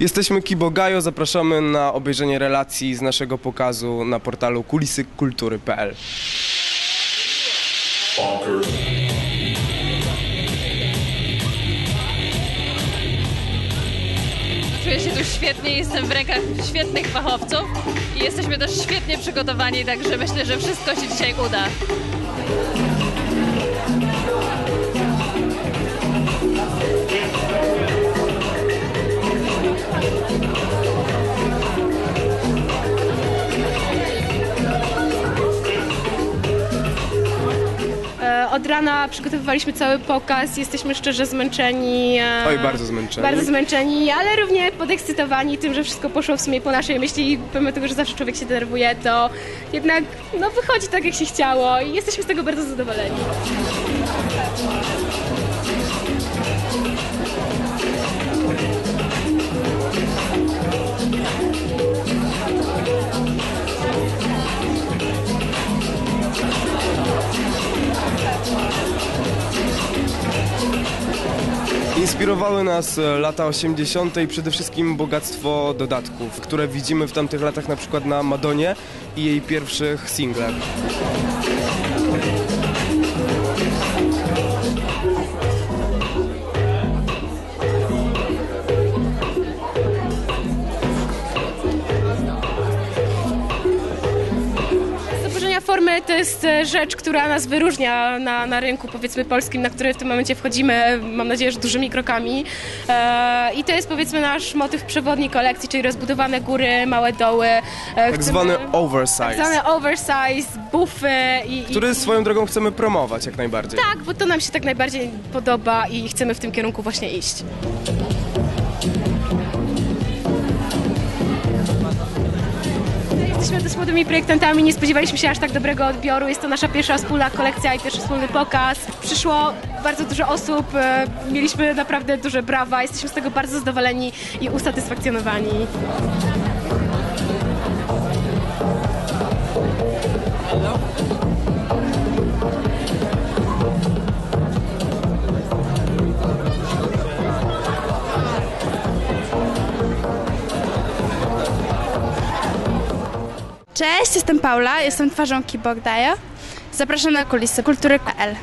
Jesteśmy Kibogajo, zapraszamy na obejrzenie relacji z naszego pokazu na portalu kulisykultury.pl. Czuję się tu świetnie, jestem w rękach świetnych fachowców i jesteśmy też świetnie przygotowani, także myślę, że wszystko się dzisiaj uda. Od rana przygotowywaliśmy cały pokaz, jesteśmy szczerze zmęczeni. e, Oj, bardzo zmęczeni. Bardzo zmęczeni, ale równie podekscytowani tym, że wszystko poszło w sumie po naszej myśli i pomimo tego, że zawsze człowiek się denerwuje, to jednak no, wychodzi tak, jak się chciało i jesteśmy z tego bardzo zadowoleni. Inspirowały nas e, lata 80. i przede wszystkim bogactwo dodatków, które widzimy w tamtych latach na przykład na Madonie i jej pierwszych singlach. Zaburzenia formy to jest e, rzecz, która nas wyróżnia na, na rynku powiedzmy polskim, na który w tym momencie wchodzimy, mam nadzieję, że dużymi krokami. E, I to jest powiedzmy nasz motyw przewodni kolekcji, czyli rozbudowane góry, małe doły. E, Tak zwany Tak oversize, zwane oversize, buffy i, i który swoją drogą chcemy promować jak najbardziej. tak, bo to nam się tak najbardziej podoba i chcemy w tym kierunku właśnie iść. Jesteśmy dość młodymi projektantami, nie spodziewaliśmy się aż tak dobrego odbioru. Jest to nasza pierwsza wspólna kolekcja i pierwszy wspólny pokaz. Przyszło bardzo dużo osób, e, mieliśmy naprawdę duże brawa, jesteśmy z tego bardzo zadowoleni i usatysfakcjonowani. Cześć, jestem Paula, jestem twarzą Kibogdaja. Zapraszam na kulisy kultury.pl.